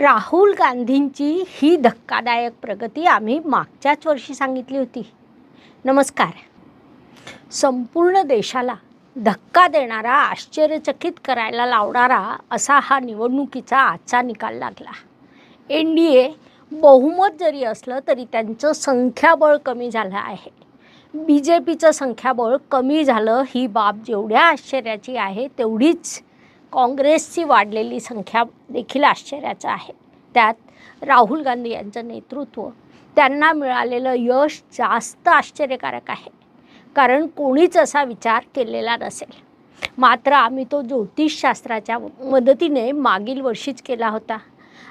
राहुल गांधींची ही धक्कादायक प्रगती आम्ही मागच्याच वर्षी सांगितली होती. नमस्कार. संपूर्ण देशाला धक्का देणारा आश्चर्यचकित करायला लावणारा असा हा निवडणुकीचा आजचा निकाल लागला. एन डी ए बहुमत जरी असलं तरी त्यांचं संख्याबळ कमी झालं आहे. बी जे पीचं संख्याबळ कमी झालं ही बाब जेवढ्या आश्चर्याची आहे तेवढीच काँग्रेसची वाढलेली संख्या देखील आश्चर्याचं आहे. त्यात राहुल गांधी यांचं नेतृत्व त्यांना मिळालेलं यश जास्त आश्चर्यकारक आहे. कारण कोणीच असा विचार केलेला नसेल. मात्र आम्ही तो ज्योतिषशास्त्राच्या मदतीने मागील वर्षीच केला होता.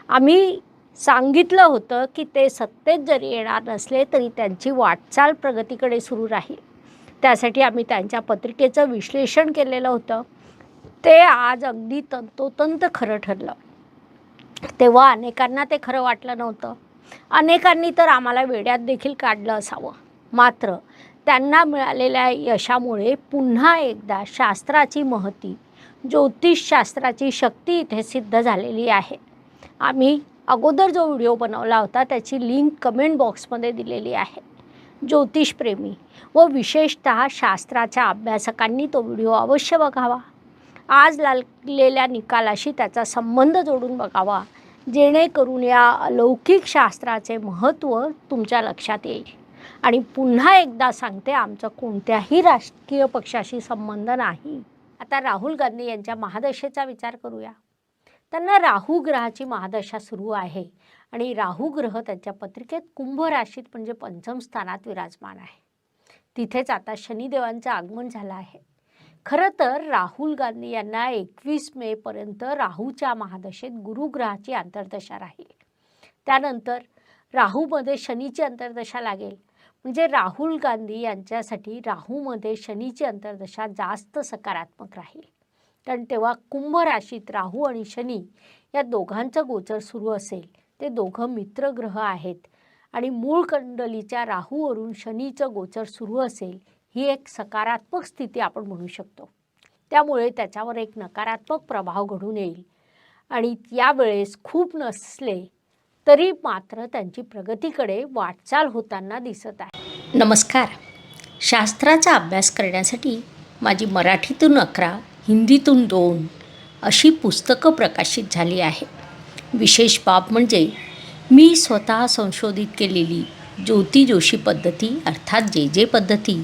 आम्ही सांगितलं होतं की ते सत्तेत जरी येणार नसले तरी त्यांची वाटचाल प्रगतीकडे सुरू राहील. त्यासाठी आम्ही त्यांच्या पत्रिकेचं विश्लेषण केलेलं होतं. ते आज अगदी तंतोतंत खरं ठरलं. तेव्हा अनेकांना ते खरं वाटलं नव्हतं. अनेकांनी तर आम्हाला वेड्यात देखील काढलं असावं. मात्र त्यांना मिळालेल्या यशामुळे पुन्हा एकदा शास्त्राची महती ज्योतिषशास्त्राची शक्ती इथे सिद्ध झालेली आहे. आम्ही अगोदर जो व्हिडिओ बनवला होता त्याची लिंक कमेंट बॉक्समध्ये दिलेली आहे. ज्योतिषप्रेमी व विशेषतः शास्त्राच्या अभ्यासकांनी तो व्हिडिओ अवश्य बघावा. आज लागलेल्या निकालाशी त्याचा संबंध जोडून बघावा. जेणेकरून या अलौकिक शास्त्राचे महत्त्व तुमच्या लक्षात येईल. आणि पुन्हा एकदा सांगते आमचं कोणत्याही राजकीय पक्षाशी संबंध नाही. आता राहुल गांधी यांच्या महादशेचा विचार करूया. त्यांना राहू ग्रहाची महादशा सुरू आहे. आणि राहू ग्रह त्यांच्या पत्रिकेत कुंभ राशीत म्हणजे पंचम स्थानात विराजमान आहे. तिथेच आता शनिदेवांचं आगमन झालं आहे. खरं तर राहुल गांधी यांना एकवीस मेपर्यंत राहूच्या महादशेत गुरुग्रहाची अंतर्दशा राहील. त्यानंतर राहूमध्ये शनीची अंतर्दशा लागेल. म्हणजे राहुल गांधी यांच्यासाठी राहूमध्ये शनीची अंतर्दशा जास्त सकारात्मक राहील. कारण तेव्हा कुंभ राशीत राहू आणि शनी या दोघांचं गोचर सुरू असेल. ते दोघं मित्रग्रह आहेत. आणि मूळ कंडलीच्या राहूवरून शनीचं गोचर सुरू असेल ही एक सकारात्मक स्थिती आपण म्हणू शकतो. त्यामुळे त्याच्यावर एक नकारात्मक प्रभाव घडून येईल. आणि यावेळेस खूप नसले तरी मात्र त्यांची प्रगतीकडे वाटचाल होताना दिसत आहे. नमस्कार. शास्त्राचा अभ्यास करण्यासाठी माझी मराठीतून अकरा हिंदीतून दोन अशी पुस्तकं प्रकाशित झाली आहे. विशेष बाब म्हणजे मी स्वतः संशोधित केलेली ज्योती जोशी पद्धती अर्थात जे जे पद्धती